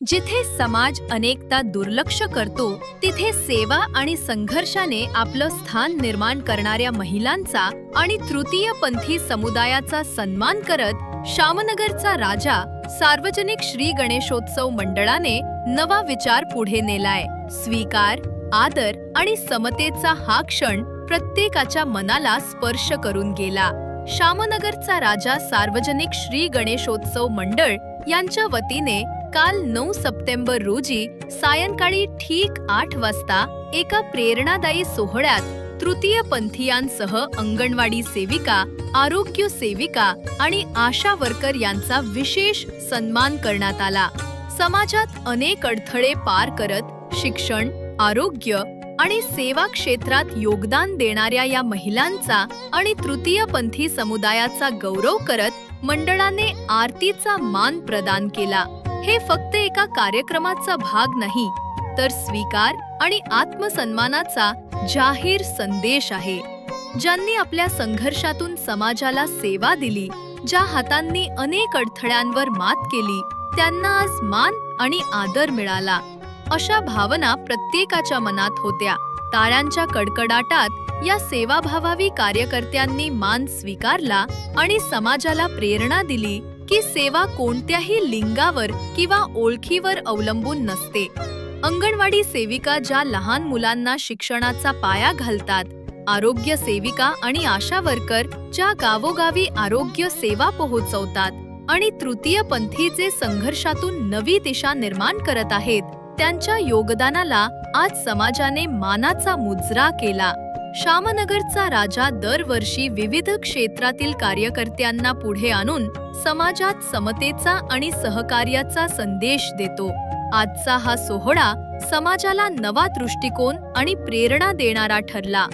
जिथे समाज अनेकदा दुर्लक्ष करतो तिथे सेवा आणि संघर्षाने आपलं स्थान निर्माण करणाऱ्या महिलांचा आणि तृतीयपंथी समुदायाचा सन्मान करत श्यामनगरचा राजा सार्वजनिक श्री गणेशोत्सव मंडळाने नवा विचार पुढे नेलाय. स्वीकार आदर आणि समतेचा हा क्षण प्रत्येकाच्या मनाला स्पर्श करून गेला. श्यामनगरचा राजा सार्वजनिक श्री गणेशोत्सव मंडळ यांच्या वतीने काल नऊ सप्टेंबर रोजी सायंकाळी ठीक आठ वाजता एका प्रेरणादायी सोहळ्यात तृतीय पंथीयांसह अंगणवाडी सेविका आरोग्य सेविका आणि आशा वर्कर यांचा विशेष सन्मान करण्यात आला. समाजात अनेक अडथळे पार करत शिक्षण आरोग्य आणि सेवा क्षेत्रात योगदान देणाऱ्या या महिलांचा आणि तृतीयपंथी समुदायाचा गौरव करत मंडळाने आरतीचा मान प्रदान केला. हे फक्त एका कार्यक्रमाचा भाग नाही तर स्वीकार आणि आत्मसन्मानाचा जाहीर संदेश आहे. ज्यांनी आपल्या संघर्षातून समाजाला सेवा दिली ज्या हातांनी अनेक अडथळ्यांवर मात केली त्यांना आज मान आणि आदर मिळाला. अशा भावना प्रत्येकाच्या मनात होत्या. ताळ्यांच्या कडकडाटात या सेवाभावावी कार्यकर्त्यांनी मान स्वीकारला आणि समाजाला प्रेरणा दिली की सेवा कोणत्याही लिंगावर किंवा ओळखीवर अवलंबून नसते. अंगणवाडी सेविका ज्या लहान मुलांना शिक्षणाचा पाया घालतात आरोग्य सेविका आणि आशा वर्कर ज्या गावोगावी आरोग्य सेवा पोहोचवतात आणि तृतीय पंथीचे संघर्षातून नवी दिशा निर्माण करत आहेत त्यांच्या योगदानाला आज समाजाने मानाचा मुजरा केला. श्यामनगरचा राजा दरवर्षी विविध क्षेत्रातील कार्यकर्त्यांना पुढे आणून समाजात समतेचा आणि सहकार्याचा संदेश देतो. आजचा हा सोहळा समाजाला नवा दृष्टिकोन आणि प्रेरणा देणारा ठरला.